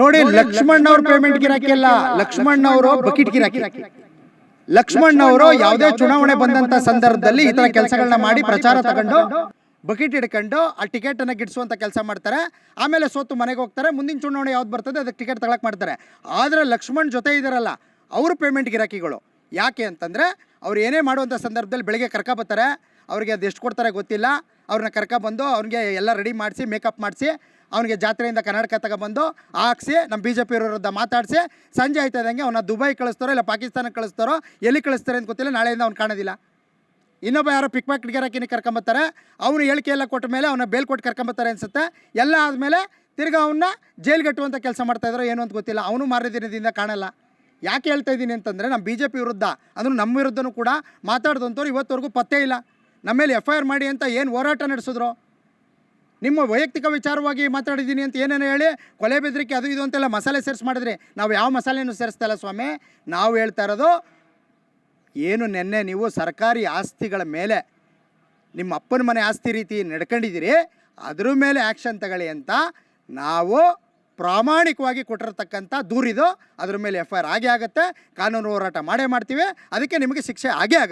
ನೋಡಿ ಲಕ್ಷ್ಮಣ್ ಅವ್ರ ಪೇಮೆಂಟ್ ಗಿರಾಕಿ ಅಲ್ಲ. ಲಕ್ಷ್ಮಣ್ ಅವರು ಬಕೆಟ್ ಗಿರಾಕಿ. ಲಕ್ಷ್ಮಣ್ ಅವರು ಯಾವುದೇ ಚುನಾವಣೆ ಬಂದಂತ ಸಂದರ್ಭದಲ್ಲಿ ಈ ತರ ಕೆಲಸಗಳನ್ನ ಮಾಡಿ ಪ್ರಚಾರ ತಗೊಂಡು ಬಕೆಟ್ ಹಿಡ್ಕೊಂಡು ಆ ಟಿಕೆಟ್ ಅನ್ನ ಗಿಡಿಸುವಂತ ಕೆಲಸ ಮಾಡ್ತಾರೆ. ಆಮೇಲೆ ಸೋತು ಮನೆಗೆ ಹೋಗ್ತಾರೆ. ಮುಂದಿನ ಚುನಾವಣೆ ಯಾವ್ದು ಬರ್ತದೆ ಅದಕ್ಕೆ ಟಿಕೆಟ್ ತಗೊಳಕ್ ಮಾಡ್ತಾರೆ. ಆದ್ರೆ ಲಕ್ಷ್ಮಣ್ ಜೊತೆ ಇದಾರಲ್ಲ ಅವರು ಪೇಮೆಂಟ್ ಗಿರಾಕಿಗಳು. ಯಾಕೆ ಅಂತಂದ್ರೆ ಅವ್ರು ಏನೇ ಮಾಡುವಂಥ ಸಂದರ್ಭದಲ್ಲಿ ಬೆಳಗ್ಗೆ ಕರ್ಕ ಬರ್ತಾರೆ. ಅವ್ರಿಗೆ ಅದು ಎಷ್ಟು ಕೊಡ್ತಾರೆ ಗೊತ್ತಿಲ್ಲ. ಅವ್ರನ್ನ ಕರ್ಕ ಬಂದು ಅವ್ರಿಗೆ ಎಲ್ಲ ರೆಡಿ ಮಾಡಿಸಿ ಮೇಕಪ್ ಮಾಡಿಸಿ ಅವನಿಗೆ ಜಾತ್ರೆಯಿಂದ ಕರ್ನಾಟಕ ತಗೊಬಂದು ಹಾಕ್ಸಿ, ನಮ್ಮ ಬಿ ಜೆ ಪಿ ವಿರುದ್ಧ ಮಾತಾಡಿಸಿ, ಸಂಜೆ ಆಯ್ತದಂಗೆ ಅವನ್ನ ದುಬೈ ಕಳಿಸ್ತಾರೋ ಇಲ್ಲ ಪಾಕಿಸ್ತಾನಕ್ಕೆ ಕಳಿಸ್ತಾರೋ, ಎಲ್ಲಿ ಕಳಿಸ್ತಾರೆ ಅಂತ ಗೊತ್ತಿಲ್ಲ, ನಾಳೆಯಿಂದ ಅವ್ನು ಕಾಣೋದಿಲ್ಲ. ಇನ್ನೊಬ್ಬ ಯಾರೋ ಪಿಕ್ ಪಾಕ್ ಗಿರಾಕಿನ ಕರ್ಕೊಂಬತ್ತಾರೆ, ಅವನು ಹೇಳಿಕೆ ಎಲ್ಲ ಕೊಟ್ಟ ಮೇಲೆ ಅವನ ಬೇಲ್ ಕೊಟ್ಟು ಕರ್ಕೊಂಬತ್ತಾರೆ ಅನ್ಸುತ್ತೆ. ಎಲ್ಲ ಆದಮೇಲೆ ತಿರ್ಗಿ ಅವನ್ನ ಜೈಲ್ಗಟ್ಟುವಂಥ ಕೆಲಸ ಮಾಡ್ತಾ ಇದ್ರು ಏನು ಅಂತ ಗೊತ್ತಿಲ್ಲ, ಅವನು ಮಾರನೇ ದಿನದಿಂದ ಕಾಣಲ್ಲ. ಯಾಕೆ ಹೇಳ್ತಾ ಇದ್ದೀನಿ ಅಂತಂದರೆ, ನಮ್ಮ ಬಿ ಜೆ ಪಿ ವಿರುದ್ಧ, ಅಂದ್ರೆ ನಮ್ಮ ವಿರುದ್ಧನೂ ಕೂಡ ಮಾತಾಡಿದಂಥವ್ರು ಇವತ್ತವರೆಗೂ ಪತ್ತೆ ಇಲ್ಲ. ನಮ್ಮ ಮೇಲೆ ಎಫ್ ಐ ಆರ್ ಮಾಡಿ ಅಂತ ಏನು ಹೋರಾಟ ನಡೆಸಿದ್ರು? ನಿಮ್ಮ ವೈಯಕ್ತಿಕ ವಿಚಾರವಾಗಿ ಮಾತಾಡಿದ್ದೀನಿ ಅಂತ ಏನೇನು ಹೇಳಿ, ಕೊಲೆ ಬೆದರಿಕೆ ಅದು ಇದು ಅಂತೆಲ್ಲ ಮಸಾಲೆ ಸೇರಿಸಿ ಮಾಡಿದ್ರೆ ನಾವು ಯಾವ ಮಸಾಲೆಯನ್ನು ಸೇರಿಸ್ತಲ್ಲ ಸ್ವಾಮಿ. ನಾವು ಹೇಳ್ತಾ ಇರೋದು, ಏನು ನೆನ್ನೆ ನೀವು ಸರ್ಕಾರಿ ಆಸ್ತಿಗಳ ಮೇಲೆ, ನಿಮ್ಮ ಅಪ್ಪನ ಮನೆ ಆಸ್ತಿ ರೀತಿ ನಡ್ಕೊಂಡಿದ್ದೀರಿ, ಅದ್ರ ಮೇಲೆ ಆ್ಯಕ್ಷನ್ ತಗೊಳ್ಳಿ ಅಂತ ನಾವು ಪ್ರಾಮಾಣಿಕವಾಗಿ ಕೊಟ್ಟಿರತಕ್ಕಂಥ ದೂರಿದು ಅದ್ರ ಮೇಲೆ ಎಫ್ ಐ ಆರ್ ಆಗೇ ಆಗುತ್ತೆ, ಕಾನೂನು ಹೋರಾಟ ಮಾಡೇ ಮಾಡ್ತೀವಿ, ಅದಕ್ಕೆ ನಿಮಗೆ ಶಿಕ್ಷೆ ಆಗೇ ಆಗುತ್ತೆ.